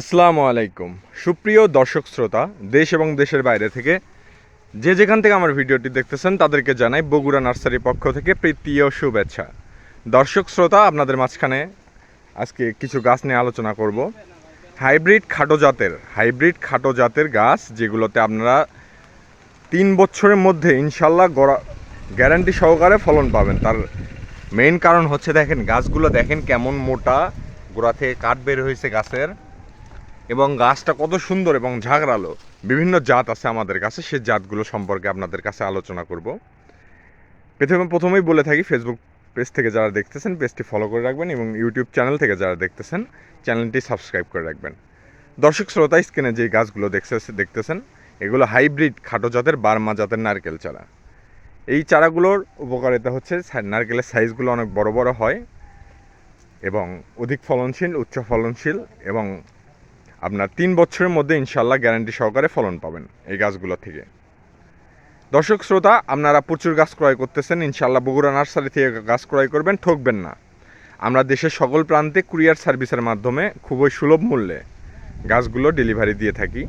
আসসালামু আলাইকুম। সুপ্রিয় দর্শক শ্রোতা, দেশ এবং দেশের বাইরে থেকে যে যেখান থেকে আমার ভিডিওটি দেখতেছেন, তাদেরকে জানাই বগুড়া নার্সারির পক্ষ থেকে প্রীতীয় শুভেচ্ছা। দর্শক শ্রোতা, আপনাদের মাঝখানে আজকে কিছু গাছ নিয়ে আলোচনা করব। হাইব্রিড খাটো জাতের, হাইব্রিড খাটো জাতের গাছ যেগুলোতে আপনারা তিন বছরের মধ্যে ইনশাল্লাহ গড়া, গ্যারান্টি সহকারে ফলন পাবেন। তার মেইন কারণ হচ্ছে দেখেন, গাছগুলো দেখেন কেমন মোটা, গোড়া থেকে কাঠ বের হয়েছে গাছের। এবং গাছটা কত সুন্দর এবং ঝাগড়ালো বিভিন্ন জাত আছে আমাদের কাছে সেই জাতগুলো সম্পর্কে আপনাদের কাছে আলোচনা করব। প্রথমে প্রথমেই বলে থাকি ফেসবুক পেজ থেকে যারা দেখতেছেন পেজটি ফলো করে রাখবেন এবং ইউটিউব চ্যানেল থেকে যারা দেখতেছেন চ্যানেলটি সাবস্ক্রাইব করে রাখবেন। দর্শক শ্রোতা, স্ক্রিনে যে গাছগুলো দেখছে দেখতেছেন, এগুলো হাইব্রিড খাটো জাতের, বার্মা জাতের নারকেল চারা। এই চারাগুলোর উপকারিতা হচ্ছে নারকেলের সাইজগুলো অনেক বড় বড় হয় এবং অধিক ফলনশীল, উচ্চ ফলনশীল এবং আপনার তিন বছরের মধ্যে ইনশাল্লাহ গ্যারান্টি সহকারে ফলন পাবেন এই গাছগুলো থেকে। দর্শক শ্রোতা, আপনারা প্রচুর গাছ ক্রয় করতেছেন ইনশাল্লাহ বগুড়া নার্সারি থেকে গাছ ক্রয় করবেন, ঠকবেন না। আমরা দেশের সকল প্রান্তে কুরিয়ার সার্ভিসের মাধ্যমে খুবই সুলভ মূল্যে গাছগুলো ডেলিভারি দিয়ে থাকি।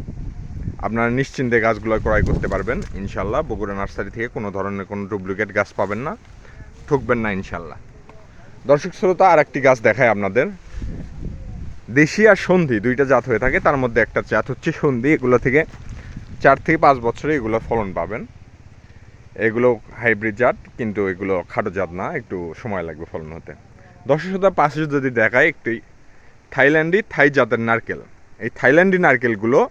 আপনারা নিশ্চিন্তে গাছগুলো ক্রয় করতে পারবেন ইনশাল্লাহ বগুড়া নার্সারি থেকে কোনো ধরনের কোনো ডুপ্লিকেট গাছ পাবেন না, ঠকবেন না ইনশাল্লাহ দর্শক শ্রোতা আর একটি গাছ দেখায় আপনাদের। দেশি আর সন্ধি, দুইটা জাত হয়ে থাকে। তার মধ্যে একটা জাত হচ্ছে সন্ধি। এগুলো থেকে চার থেকে পাঁচ বছরে এগুলো ফলন পাবেন। এগুলো হাইব্রিড জাত, কিন্তু এগুলো খাটো জাত না। একটু সময় লাগবে ফলন হতে। দর্শক শ্রোতা পাশে যদি দেখায় একটি থাইল্যান্ডি থাই জাতের নারকেল। এই থাইল্যান্ডি নারকেলগুলো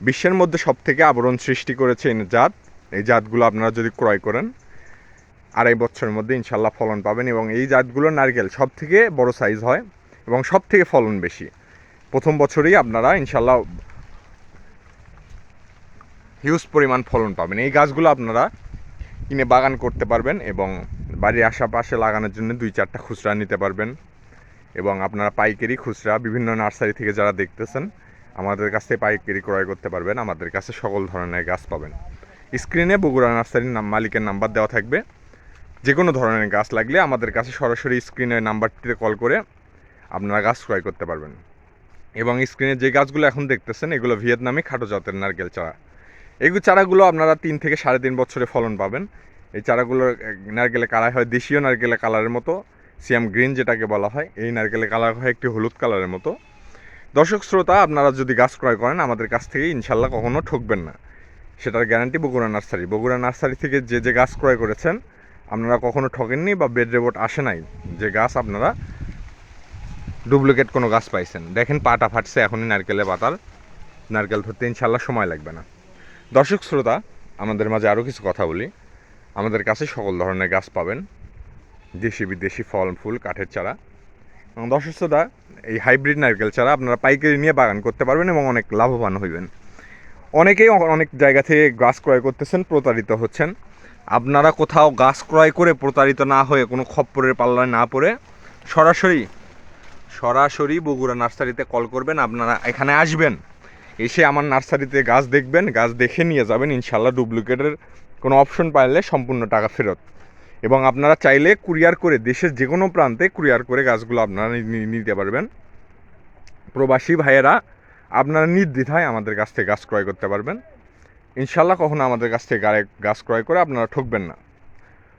বিশ্বের মধ্যে সব থেকে আবরণ সৃষ্টি করেছে এই জাত। এই জাতগুলো আপনারা যদি ক্রয় করেন, আড়াই বছরের মধ্যে ইনশাল্লাহ ফলন পাবেন এবং এই জাতগুলোর নারকেল সব থেকে বড় সাইজ হয়। এবং সব থেকে ফলন বেশি। প্রথম বছরেই আপনারা ইনশাল্লাহ হিউজ পরিমাণ ফলন পাবেন। এই গাছগুলো আপনারা কিনে বাগান করতে পারবেন এবং বাড়ির আশেপাশে লাগানোর জন্য দুই চারটা খুচরা নিতে পারবেন এবং আপনারা পাইকারি খুচরা, বিভিন্ন নার্সারি থেকে যারা দেখতেছেন, আমাদের কাছ থেকে পাইকারি ক্রয় করতে পারবেন, আমাদের কাছে সকল ধরনের গাছ পাবেন। স্ক্রিনে বগুড়া নার্সারির নাম, মালিকের নাম্বার দেওয়া থাকবে। যে কোনো ধরনের গাছ লাগলে আমাদের কাছে সরাসরি স্ক্রিনের নাম্বারটিতে কল করে আপনারা গাছ ক্রয় করতে পারবেন। এবং স্ক্রিনে যে গাছগুলো এখন দেখতেছেন এগুলো ভিয়েতনামি খাটো জাতের নারকেল চারা। এগুলো চারাগুলো আপনারা তিন থেকে সাড়ে তিন বছরে ফলন পাবেন। এই চারাগুলোর এক, নারকেলের কালার হয় দেশীয় নারকেলের কালারের মতো সিয়াম গ্রিন যেটাকে বলা হয়। এই নারকেলের কালার হয় একটি হলুদ কালারের মতো। দর্শক শ্রোতা আপনারা যদি গাছ ক্রয় করেন আমাদের কাছ থেকে ইনশাল্লাহ কখনও ঠকবেন না। সেটার guarantee Bogura nursery. Bogura nursery থেকে যে যে গাছ ক্রয় করেছেন আপনারা কখনো ঠকেননি বা বেড রেবট আসে নাই। যে গাছ আপনারা ডুপ্লিকেট কোনো গাছ পাইছেন। দেখেন পাটা ফাটছে, এখনই নারকেলের পাতার নারকেল ধরতে ইনশাল্লাহ সময় লাগবে না। দর্শক শ্রোতা, আমাদের মাঝে আরও কিছু কথা বলি। আমাদের কাছে সকল ধরনের গাছ পাবেন। দেশি বিদেশি ফল, ফুল, কাঠের চারা। এবং দর্শক শ্রোতা, এই হাইব্রিড নারকেল চারা আপনারা পাইকারি নিয়ে বাগান করতে পারবেন এবং অনেক লাভবান হইবেন। অনেকেই অনেক জায়গা থেকে গাছ ক্রয় করতেছেন, প্রতারিত হচ্ছেন। আপনারা কোথাও গাছ ক্রয় করে প্রতারিত না হয়ে কোনো খপ্পরের পাল্লায় না পড়ে সরাসরি সরাসরি বগুড়া নার্সারিতে কল করবেন, আপনারা এখানে আসবেন। এসে আমার নার্সারিতে গাছ দেখবেন, গাছ দেখে নিয়ে যাবেন, ইনশাল্লাহ ডুপ্লিকেটের কোনো অপশন পাইলে সম্পূর্ণ টাকা ফেরত। এবং আপনারা চাইলে কুরিয়ার করে, দেশের যে কোনো প্রান্তে কুরিয়ার করে গাছগুলো আপনারা নিতে পারবেন। প্রবাসী ভাইয়েরা, আপনারা নির্দ্বিধায় আমাদের কাছ থেকে গাছ ক্রয় করতে পারবেন। ইনশাল্লাহ কখনো আমাদের কাছ থেকে গাছ ক্রয় করে আপনারা ঠকবেন না।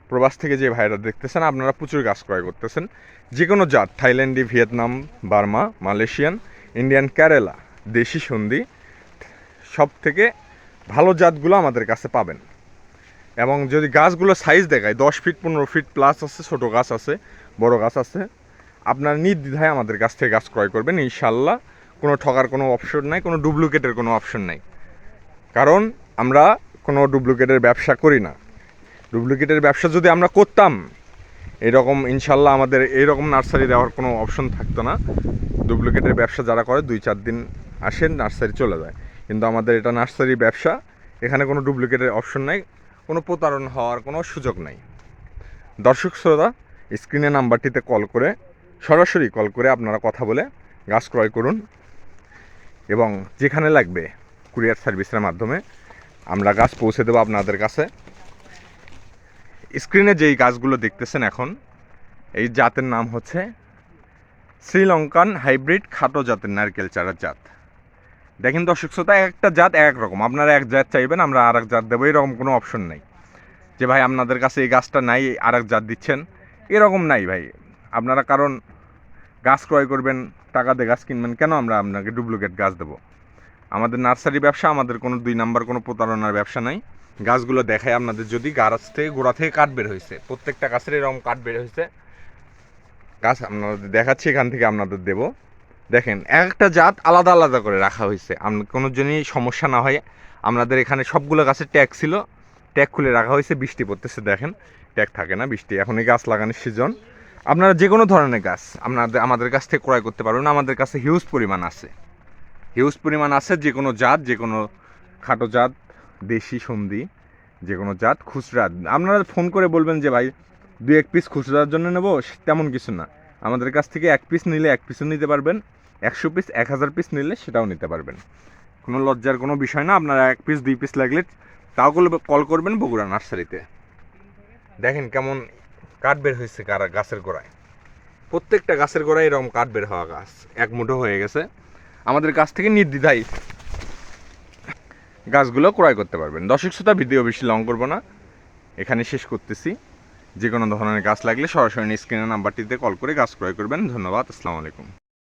প্রবাস থেকে যে ভাইরা দেখতেছেন, আপনারা প্রচুর গাছ ক্রয় করতেছেন। যে কোনো জাত, থাইল্যান্ডি, Vietnam, Burma, Malaysian, Indian Kerala, দেশি সন্ধি সব থেকে ভালো জাতগুলো আমাদের কাছে পাবেন। এবং যদি গাছগুলো সাইজ দেখায় দশ ফিট পনেরো ফিট প্লাস আছে, ছোটো গাছ আছে, বড় গাছ আছে, আপনার নির্দ্বিধায় আমাদের কাছ থেকে গাছ ক্রয় করবেন। ইনশাল্লাহ কোনো ঠকার কোনো অপশন নাই, কোনো ডুপ্লিকেটের কোনো অপশন নাই। কারণ আমরা কোনো ডুপ্লিকেটের ব্যবসা করি না। ডুপ্লিকেটের ব্যবসা যদি আমরা করতাম, এরকম ইনশাল্লাহ আমাদের এইরকম নার্সারি দেওয়ার কোনো অপশন থাকতো না। ডুপ্লিকেটের ব্যবসা যারা করে দুই চার দিন আসেন, নার্সারি চলে যায়। কিন্তু আমাদের এটা নার্সারি ব্যবসা, এখানে কোনো ডুপ্লিকেটের অপশন নাই, কোনো প্রতারণা হওয়ার কোনো সুযোগ নাই। দর্শক শ্রোতা, স্ক্রিনে নাম্বারটিতে কল করে, সরাসরি কল করে আপনারা কথা বলে গাছ ক্রয় করুন এবং যেখানে লাগবে কুরিয়ার সার্ভিসের মাধ্যমে আমরা গাছ পৌঁছে দেবো আপনাদের কাছে। স্ক্রিনে যেই গাছগুলো দেখতেছেন এখন, এই জাতের নাম হচ্ছে শ্রীলঙ্কান হাইব্রিড খাটো জাতের নারকেল চারার জাত। দেখেন দর্শক শ্রোতা, একটা জাত এক রকম। আপনারা এক জাত চাইবেন, আমরা আর এক জাত দেবো, এরকম কোনো অপশন নাই। যে ভাই আপনাদের কাছে এই গাছটা নাই আর এক জাত দিচ্ছেন, এরকম নাই ভাই। আপনারা কারণ গাছ ক্রয় করবেন, টাকা দিয়ে গাছ কিনবেন, কেন আমরা আপনাকে ডুপ্লিকেট গাছ দেবো? আমাদের নার্সারি ব্যবসা, আমাদের কোনো দুই নাম্বার কোনো প্রতারণার ব্যবসা নাই। গাছগুলো দেখায় আপনাদের, যদি গাছ থেকে গোড়া থেকে কাঠ বের হয়েছে, প্রত্যেকটা গাছের এরকম কাঠ বের হয়েছে। গাছ আপনাদের দেখাচ্ছি, এখান থেকে আপনাদের দেব। দেখেন এক একটা জাত আলাদা আলাদা করে রাখা হয়েছে। আপনার কোনো জন্যই সমস্যা না হয়। আপনাদের এখানে সবগুলো গাছের ট্যাগ ছিল। ট্যাগ খুলে রাখা হয়েছে, বৃষ্টি পড়তেছে, দেখেন। ট্যাগ থাকে না বৃষ্টি এখন এই গাছ লাগানোর সিজন। আপনারা যে কোনো ধরনের গাছ, আপনাদের আমাদের কাছ থেকে ক্রয় করতে পারবেন। আমাদের কাছে হিউজ পরিমাণ আছে। হিউজ পরিমাণ আছে, যে কোনো জাত, যে কোনো খাটো জাত, দেশি, সন্ধি, যে কোনো জাত, খুচরা। আপনারা ফোন করে বলবেন যে, ভাই, দুই এক পিস খুচরার জন্য নেব? তেমন কিছু না। আমাদের কাছ থেকে এক পিস নিলে এক পিসও নিতে পারবেন। একশো পিস এক হাজার পিস নিলে সেটাও নিতে পারবেন। কোনো লজ্জার কোনো বিষয় না, আপনারা এক পিস দুই পিস লাগলে তাও কল করবেন বগুড়া নার্সারিতে। দেখেন কেমন কাঠ বের হয়েছে গাছের গোড়ায়। প্রত্যেকটা গাছের গোড়ায় এরকম কাঠ বের হওয়া গাছ। এক মুঠো হয়ে গেছে। আমাদের কাছ থেকে নির্দ্বিধায়। গাছগুলো ক্রয় করতে পারবেন। দর্শক শ্রোতা, ভিডিও বেশি লং করব না। এখানে শেষ করতেছি। যে কোনো ধরনের গাছ লাগলে সরাসরি স্ক্রিনের নাম্বারটিতে কল করে গাছ ক্রয় করবেন। ধন্যবাদ। আসসালামু আলাইকুম।